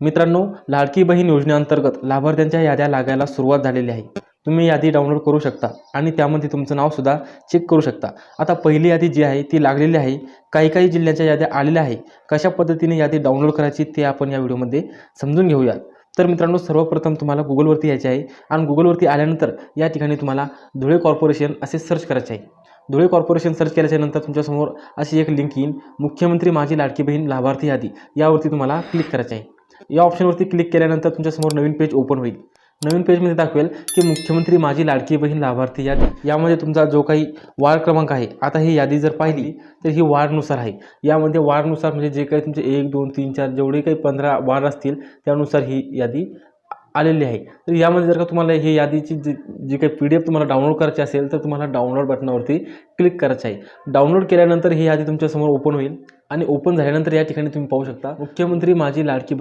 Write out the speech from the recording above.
मित्रांनो लाडकी बहीण योजनेअंतर्गत लाभार्थ्यांच्या याद्या लागायला सुरुवात झालेली आहे. तुम्ही यादी डाउनलोड करू शकता आणि त्यामध्ये तुमचं नावसुद्धा चेक करू शकता. आता पहिली यादी जी आहे ती लागलेली आहे. काही काही जिल्ह्यांच्या याद्या आलेल्या आहे कशा पद्धतीने यादी डाउनलोड करायची ते आपण या व्हिडिओमध्ये समजून घेऊया तर मित्रांनो सर्वप्रथम तुम्हाला गुगलवरती यायचे आहे आणि गुगलवरती आल्यानंतर या ठिकाणी तुम्हाला धुळे कॉर्पोरेशन असे सर्च करायचे आहे. धुळे कॉर्पोरेशन सर्च केल्याच्यानंतर तुमच्यासमोर अशी एक लिंक येईल. मुख्यमंत्री माझी लाडकी बहीण लाभार्थी यादी यावरती तुम्हाला क्लिक करायचे आहे. या ऑप्शनवरती क्लिक केल्यानंतर तुमच्यासमोर नवीन पेज ओपन होईल. नवीन पेजमध्ये दाखवेल की मुख्यमंत्री माझी लाडकी बहीण लाभार्थी यादी. यामध्ये तुमचा जो काही वार्ड क्रमांक आहे आता ही यादी जर पाहिली तर ही वार्डनुसार आहे. यामध्ये वार्डनुसार म्हणजे जे काही तुमचे एक दोन तीन चार जेवढे काही पंधरा वार्ड असतील त्यानुसार ही यादी आलेली आहे. तर यामध्ये जर का तुम्हाला ही यादीची जी जी काही पी डी एफ तुम्हाला डाउनलोड करायची असेल तर तुम्हाला डाउनलोड बटनावरती क्लिक करायचं आहे. डाउनलोड केल्यानंतर ही यादी तुमच्यासमोर ओपन होईल आणि ओपन झाल्यानंतर या ठिकाणी तुम्ही पाहू शकता मुख्यमंत्री माझी लाडकी